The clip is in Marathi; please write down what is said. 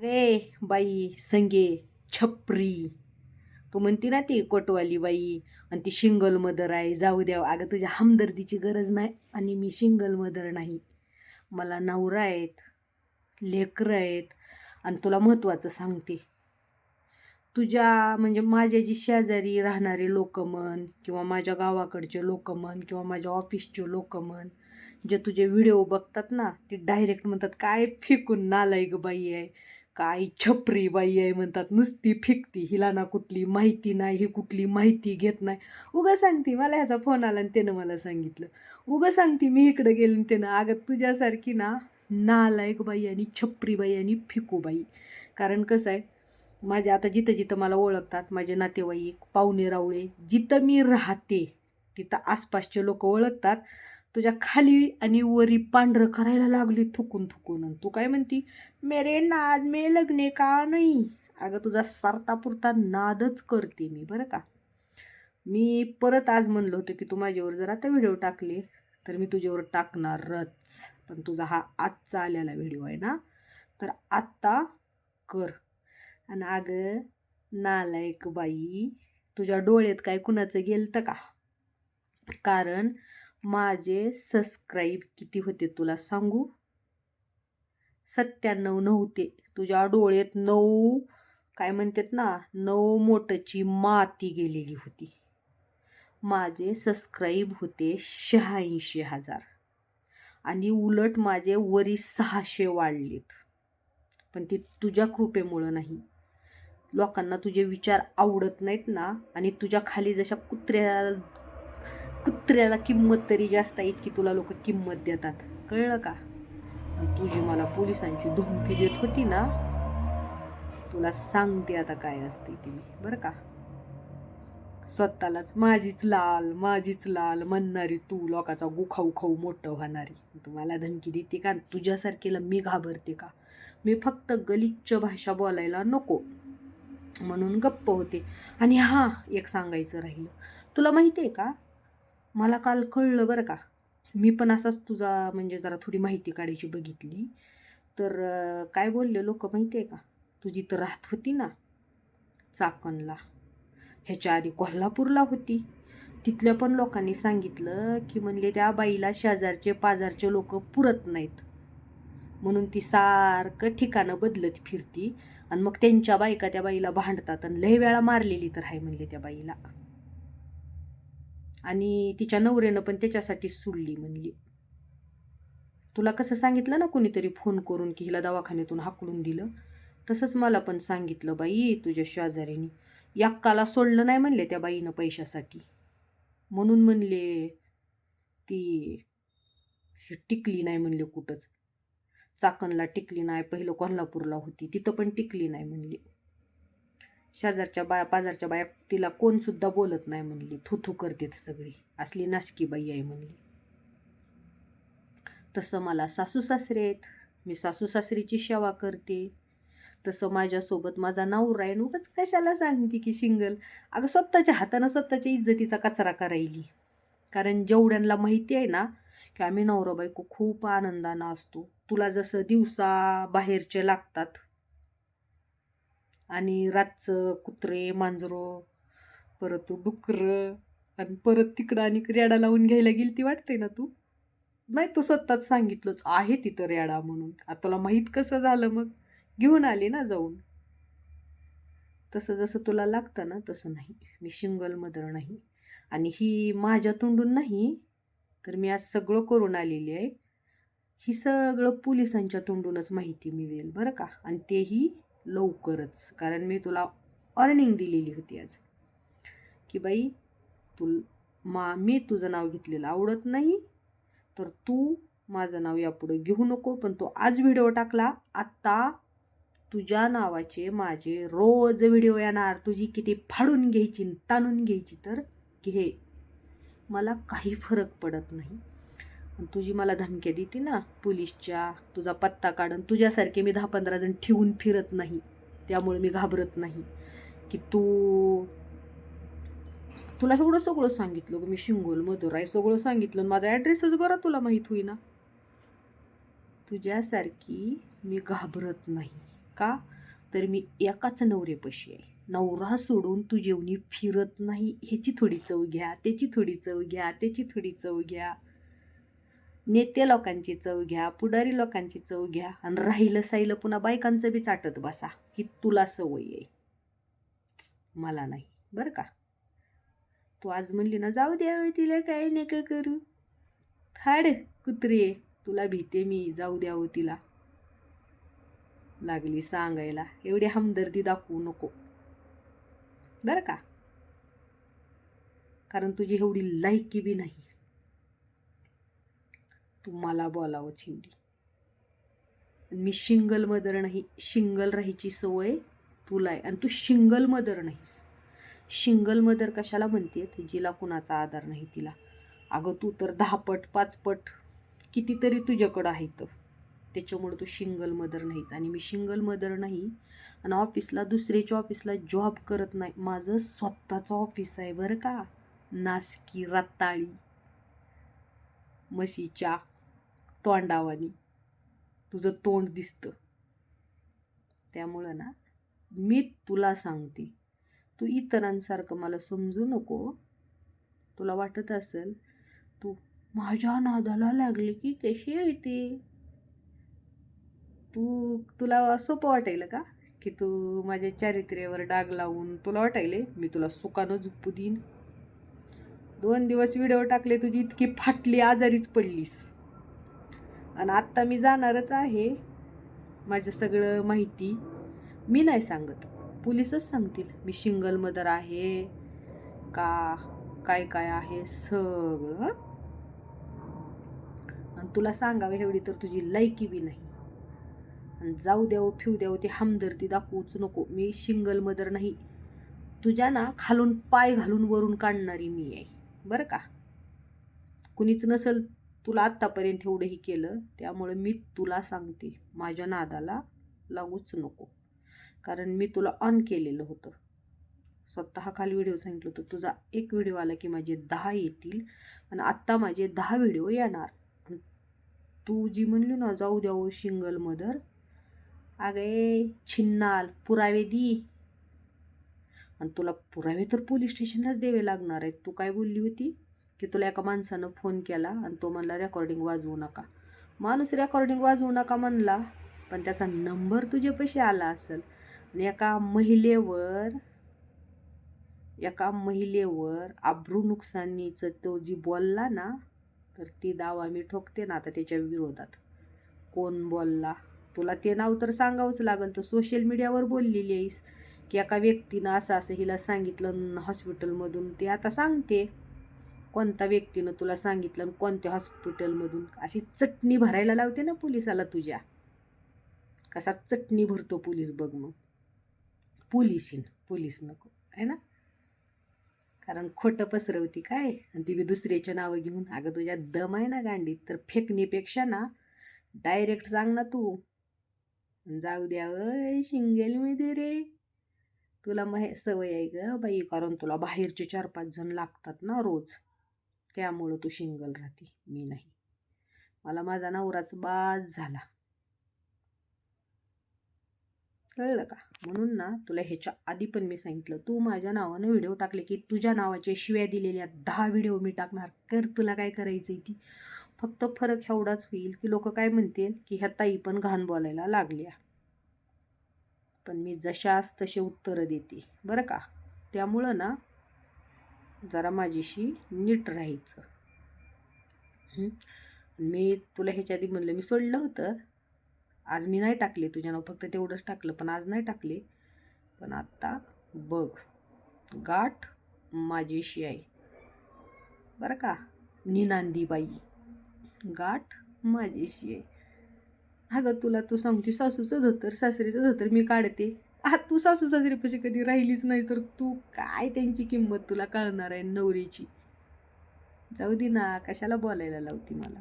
रे बाई संगे छपरी. तू म्हणती ना ती कोटवाली बाई आणि ती शिंगल मदर आहे. जाऊ द्या अगं तुझ्या हमदर्दीची गरज नाही आणि मी शिंगल मदर नाही. मला नवरा आहेत लेकरं आहेत आणि तुला महत्त्वाचं सांगते. तुझ्या म्हणजे माझ्या जी शेजारी राहणारे लोक म्हण किंवा माझ्या गावाकडचे लोक म्हण किंवा माझ्या ऑफिसचे लोक म्हण जे तुझे व्हिडिओ बघतात ना ते डायरेक्ट म्हणतात काय फेकून नालायक बाई आहे. काय छपरी बाई आहे म्हणतात. नुसती फिकती. हिला ना कुठली माहिती नाही ही कुठली माहिती घेत नाही. उगं सांगते मला ह्याचा फोन आला आणि त्यानं मला सांगितलं. उगं सांगते मी इकडं गेले आणि त्यानं अगं तुझ्यासारखी ना नालायक बाई आणि छपरी बाई आणि फिकू बाई कारण कसं आहे माझ्या आता जिथं जिथं मला ओळखतात माझे नातेवाईक पाहुणे रावळे जिथं मी राहते तिथं आसपासचे लोक ओळखतात. तुझ्या खाली आणि वरी पांढरं करायला लागली थुकून थुकून. आणि तू काय म्हणती? मेरे नाद मे लग्ने का नाही. अगं तुझा सारतापुरता नादच करते मी बरं का? मी परत आज म्हणलं होतं की तू माझ्यावर जर आता व्हिडिओ टाकले तर मी तुझ्यावर टाकणारच. पण तुझा हा आजचा आलेला व्हिडिओ आहे ना तर आत्ता कर. आणि अगं नालायक बाई तुझ्या डोळ्यात काय कुणाचं गेलतं का? कारण माझे सबस्क्राईब किती होते तुला सांगू? सत्त्याण्णव नव्हते. तुझ्या डोळ्यात नऊ काय म्हणतात ना नऊ मोठची माती गेलेली होती. माझे सबस्क्राईब होते शहाऐंशी हजार. आणि उलट माझे वरी सहाशे वाढलेत. पण ते तुझ्या कृपेमुळं नाही. लोकांना तुझे विचार आवडत नाहीत ना आणि तुझ्या खाली जशा कुत्र्या कुत्र्याला किंमत तरी जास्त इतकी तुला लोक किंमत देतात. कळलं का? तुझी मला पोलिसांची धमकी देत होती ना तुला सांगते आता काय असते ती मी. बरं का? स्वतःलाच माझीच लाल माझीच लाल म्हणणारी तू लोकाचा गुखाऊ खाऊ मोठं होणारी. तू मला धमकी देते का? तुझ्यासारखेला मी घाबरते का? मी फक्त गलिच्छ भाषा बोलायला नको. म्हणून गप्प होते. आणि हां एक सांगायचं राहिलं. तुला माहिती आहे का? मला काल कळलं बरं का. मी पण असाच तुझा म्हणजे जरा थोडी माहिती काढायची बघितली. तर काय बोलले लोक माहिती आहे का? तुझी तर राहत होती ना चाकणला ह्याच्या आधी कोल्हापूरला होती. तिथल्या पण लोकांनी सांगितलं की म्हणले त्या बाईला शेजारचे पाजारचे लोक पुरत नाहीत. म्हणून ती सारखं ठिकाणं बदलत फिरती. आणि मग त्यांच्या बायका त्या बाईला भांडतात आणि लय वेळा मारलेली तर आहे म्हणले त्या बाईला. आणि तिच्या नवऱ्यानं पण त्याच्यासाठी सुडली म्हणली. तुला कसं सांगितलं ना कोणीतरी फोन करून की हिला दवाखान्यातून हाकलून दिलं? तसंच मला पण सांगितलं बाई तुझ्या शेजारीने याक्काला सोडलं नाही म्हणले त्या बाईनं पैशासाठी. म्हणून म्हणले ती टिकली नाही म्हणले कुठंच. चाकणला टिकली नाही पहिलं कोल्हापूरला होती तिथं पण टिकली नाही म्हणली. शेजारच्या बाया पाजारच्या बाया तिला कोणसुद्धा बोलत नाही म्हणली. थुथू करतेत सगळी. असली नासकी बाई आहे म्हणली. तसं मला सासू सासरे आहेत. मी सासू सासरीची सेवा करते. तसं माझ्यासोबत माझा नवरा आहे. उगाच कशाला सांगते की सिंगल? अगं स्वतःच्या हातानं स्वतःच्या इज्जतीचा कचरा करायली. कारण जेवढ्यांना माहिती आहे ना की आम्ही नवरा बायको खूप आनंदानं असतो. तुला जसं दिवसा बाहेरचे लागतात आणि रातचं कुत्रे मांजरं परत डुकरं आणि परत तिकडं आणि रेडा लावून घ्यायला गेली ती वाटते ना तू? नाही तू स्वतःच सांगितलंच आहे तिथं रेडा म्हणून. आता तुला माहीत कसं झालं मग? घेऊन आली ना जाऊन. तसं जसं तुला लागतं ना तसं नाही. मी शिंगल मदर नाही. आणि ही माझ्या तोंडून नाही तर मी आज सगळं करून आलेली आहे. ही सगळं पोलिसांच्या तोंडूनच माहिती मिळेल बरं का? आणि तेही लवकरच. कारण मी तुला अर्निंग दिलेली होती आज. की बाई तू मा मी तुझं नाव घेतलेलं आवडत नाही तर तू माझं नाव यापुढे घेऊ नको. पण तो आज व्हिडिओ टाकला आत्ता तुझ्या नावाचे माझे रोज व्हिडिओ येणार. तुझी किती फाडून घ्यायची ताणून घ्यायची तर घे. मला काही फरक पडत नाही. तुझी मला धमक्या देते ना पोलीसच्या तुझा पत्ता काढून तुझ्यासारखे मी दहा पंधरा जण ठेवून फिरत नाही. त्यामुळे मी घाबरत नाही. की तू तुला एवढं सगळं सांगितलं मी शिंगोल मधुराय सगळं सांगितलं माझा ॲड्रेसच बरा तुला माहीत होईना. तुझ्यासारखी मी घाबरत नाही. का? तर मी एकाच नवरेपशी आहे. नवरा सोडून तू जेवणी फिरत नाही ह्याची थोडी चव घ्या त्याची थोडी चव घ्या त्याची थोडी चव घ्या. नेते लोकांची चव घ्या पुढारी लोकांची चव घ्या आणि राहिलं साहिलं पुन्हा बायकांचं बी चाटत बसा. ही तुला सवय आहे. मला नाही. बरं का? तू आज म्हणली ना जाऊ द्या तिला काय नाही काय करू. थाड कुत्रे तुला भीते मी. जाऊ द्यावं तिला. लागली सांगायला. एवढी हमदर्दी दाखवू नको. बरं का? कारण तुझी एवढी लायकी बी नाही. तू मला बोलावंच एवढी मी शिंगल मदर नाही शिंगल राहायची सवय तुला आहे. आणि तू शिंगल मदर नाहीस. शिंगल मदर कशाला म्हणते? ते जिला कुणाचा आधार नाही तिला. अगं तू तर दहापट पाचपट कितीतरी तुझ्याकडं आहेत त्याच्यामुळं तू शिंगल मदर नाहीच आणि मी शिंगल मदर नाही आणि ऑफिसला दुसऱ्याच्या ऑफिसला जॉब करत नाही. माझं स्वतःचं ऑफिस आहे बरं का. नासकी रताळी म्हशीच्या तोंडावानी. तुझं तोंड दिसतं. त्यामुळं ना मी तुला सांगते. तू इतरांसारखं मला समजू नको. तुला वाटत असेल तू माझ्या नादाला लागली की कशी आहे ती? तू तुला सोपं वाटेल का? की तू माझ्या चारित्र्यावर डाग लावून तुला वाटायले मी तुला सुखानं झुपू देईन? दोन दिवस व्हिडिओ टाकले तुझी इतकी फाटली आजारीच पडलीस. आणि आत्ता मी जाणारच आहे माझं सगळं माहिती. मी नाही सांगत. पोलिसच सांगतील. मी शिंगल मदर आहे. का काय काय आहे सगळं आणि तुला सांगावं एवढी तर तुझी लायकी बी नाही. आणि जाऊ द्यावं फिऊ द्यावं ते हमदर्दी दाखवूच नको. मी शिंगल मदर नाही. तुझ्या ना खालून पाय घालून वरून काढणारी मी आहे. बरं का? कुणीच नसेल तुला आत्तापर्यंत एवढंही केलं त्यामुळे मी तुला सांगते माझ्या नादाला लागूच नको. कारण मी तुला ऑन केलेलं होतं. स्वतः खाली व्हिडिओ सांगितलं होतं तुझा एक व्हिडिओ आला की माझे दहा येतील आणि आत्ता माझे दहा व्हिडिओ येणार. तू जी म्हणली ना जाऊ द्यावं शिंगल मदर अगे छिन्नाल पुरावे दी. आणि तुला पुरावे तर पोलीस स्टेशनलाच द्यावे लागणार आहेत. तू काय बोलली होती? की तुला एका माणसानं फोन केला आणि तो म्हणला रेकॉर्डिंग वाजवू नका. माणूस रेकॉर्डिंग वाजवू नका म्हणला पण त्याचा नंबर तुझ्यापाशी आला असेल. आणि एका महिलेवर एका महिलेवर आब्रू नुकसानीचं तो जी बोलला ना तर ती दावा मी ठोकते ना आता त्याच्या विरोधात. कोण बोलला? तुला ते नाव तर सांगावंच लागेल. तू सोशल मीडियावर बोललेली आहेस की एका व्यक्तीनं असं असं हिला सांगितलं हॉस्पिटलमधून ते आता सांगते. कोणत्या व्यक्तीनं तुला सांगितलं आणि कोणत्या हॉस्पिटलमधून? अशी चटणी भरायला लावते ना पोलिसाला तुझ्या. कसा चटणी भरतो पोलीस बघ मग. पोलिसीन पोलीस नको आहे ना? कारण खोटं पसरवती काय? आणि ती बी दुसऱ्याच्या नावं घेऊन. अगं तुझ्या दम आहे ना गांडीत. तर फेकण्यापेक्षा ना डायरेक्ट सांग ना तू. जाऊ द्या वय दे रे. तुला मग सवय आहे ग बाई कारण तुला बाहेरचे चार पाच जण लागतात ना रोज. त्यामुळं तू शिंगल राहते. मी नाही. मला माझा नवराच बाज झाला. कळलं का? म्हणून ना तुला ह्याच्या आधी पण मी सांगितलं तू माझ्या नावानं व्हिडिओ टाकले की तुझ्या नावाच्या शिव्या दिलेल्या दहा व्हिडिओ मी टाकणार. कर तुला काय करायचं ती. फक्त फरक एवढाच होईल की लोक काय म्हणतील की ह्या ताई पण घाण बोलायला लागल्या. पण मी जशास तसे उत्तरं देते. बरं का? त्यामुळं ना जरा माझ्याशी नीट राहायचं. मी तुला ह्याच्या आधी म्हणलं मी सोडलं होतं. आज मी नाही टाकले तुझ्या नाव फक्त तेवढंच टाकलं पण आज नाही टाकले. पण आत्ता बघ गाठ माझीशी आहे. बरं का? निनांदीबाई गाठ माझीशी आहे. अगं तुला तू सांगते सासूचं धोतर सासरीचं धोतर मी काढते. हा तू सासू पशी कधी राहिलीच नाही तर तू काय त्यांची किंमत तुला कळणार आहे नवरीची? जाऊ दे ना कशाला बोलायला लावती मला?